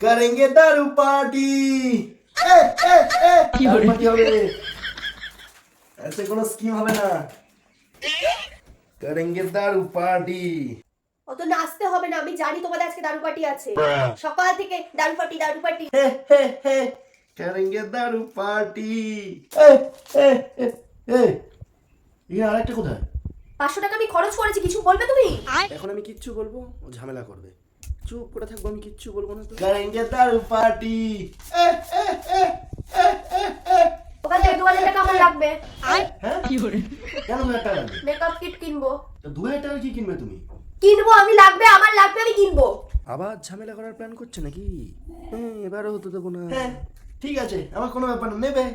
करेंगे दारू पार्टी ए ए ए दारू पार्टी হবে ऐसे কোনো স্কিম হবে না करेंगे दारू पार्टी অত নাচতে হবে না আমি জানি তোমাদের আজকে দারু পার্টি আছে সকাল থেকে দারু পার্টি দারু পার্টি हे हे हे करेंगे दारू पार्टी ए ए ए ए ইয়ে আরেকটা কোথায় পাঁচশো টাকা আমি খরচ করেছি কিছু বলবে তুমি এখন আমি কিচ্ছু বলবো ও ঝামেলা করবে চুপ করে থাকব আমি কিচ্ছু বলব না তার পার্টি হ্যাঁ? হ্যাঁ? ঠিক আছে আমার কোনো ব্যাপার না নেবে।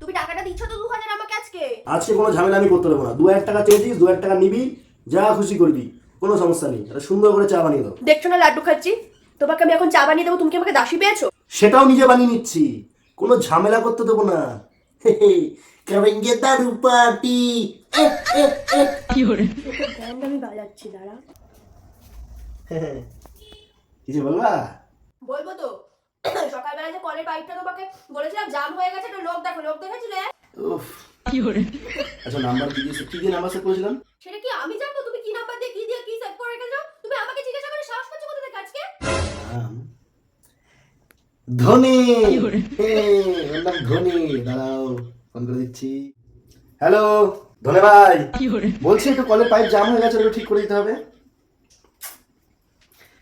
তুমি টাকাটা দিচ্ছ তো দু হাজার আমাকে আজকে? আজকে কোনো ঝামেলা আমি করতে দেবো না। দু হাজার টাকা চেয়েছিস দু হাজার টাকা নিবি। যা খুশি করবি কোনো সমস্যা নেই। এটা সুন্দর করে চা বানিয়ে দাও। দেখছ না লাড্ডু খাচ্ছি? তোমাকে আমি এখন চা বানিয়ে দেবো তুমি কি আমাকে দাসী পেয়েছ? সেটাও নিজে বানিয়ে নিচ্ছি। কোনো ঝামেলা করতে দেবো না। বলব? তো। সকালবেলা জাম হয়ে গেছে তো লোক দেখো লোক দেখেছিলে? কি করে? আচ্ছা, নাম্বার সেটা কি আমি জানি? নাম ধোনি। দাঁড়াও ফোন করে দিচ্ছি। হ্যালো ধনে ভাই। বলছি একটু কলের পাইপ জাম হয়ে গেছে ঠিক করে দিতে হবে।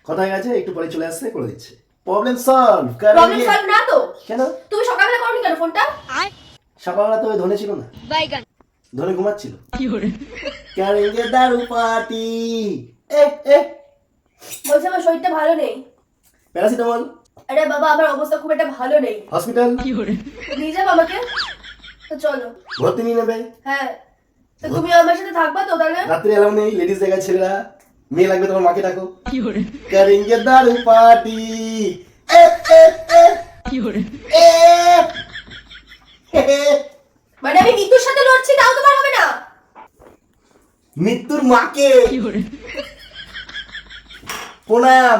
কথা হয়ে গেছে একটু পরে চলে আসছে করে দিচ্ছি। প্রবলেম সলভ প্রবলেম সলভ না তো? কেন? তুমি সকালবেলা করনি কেন ফোনটা? সকালবেলা তো ধনে ছিল না। বাইগান। ধনে ঘুমাচ্ছিল। কি করে ক্যারেঙ্গে দারু পার্টি এ এ। বলছে আমার শরীরটা ভালো নেই। প্যারাসিটামল? আরে বাবা আমার অবস্থা খুব একটা ভালো নেই। হসপিটাল? নিয়ে আমাকে। তো চলো। ভর্তি নিয়ে নেবে? হ্যাঁ। তুমি আমার সাথে থাকবা তো তাহলে? রাত্রে এলাম নেই লেডিস ছেলেরা। মেয়ে লাগবে তোমার মাকে ডাকো। করেঙ্গে দারু পার্টি। মানে আমি মৃত্যুর সাথে লড়ছি তাও তোমার হবে না? মৃত্যুর মাকে। প্রণাম।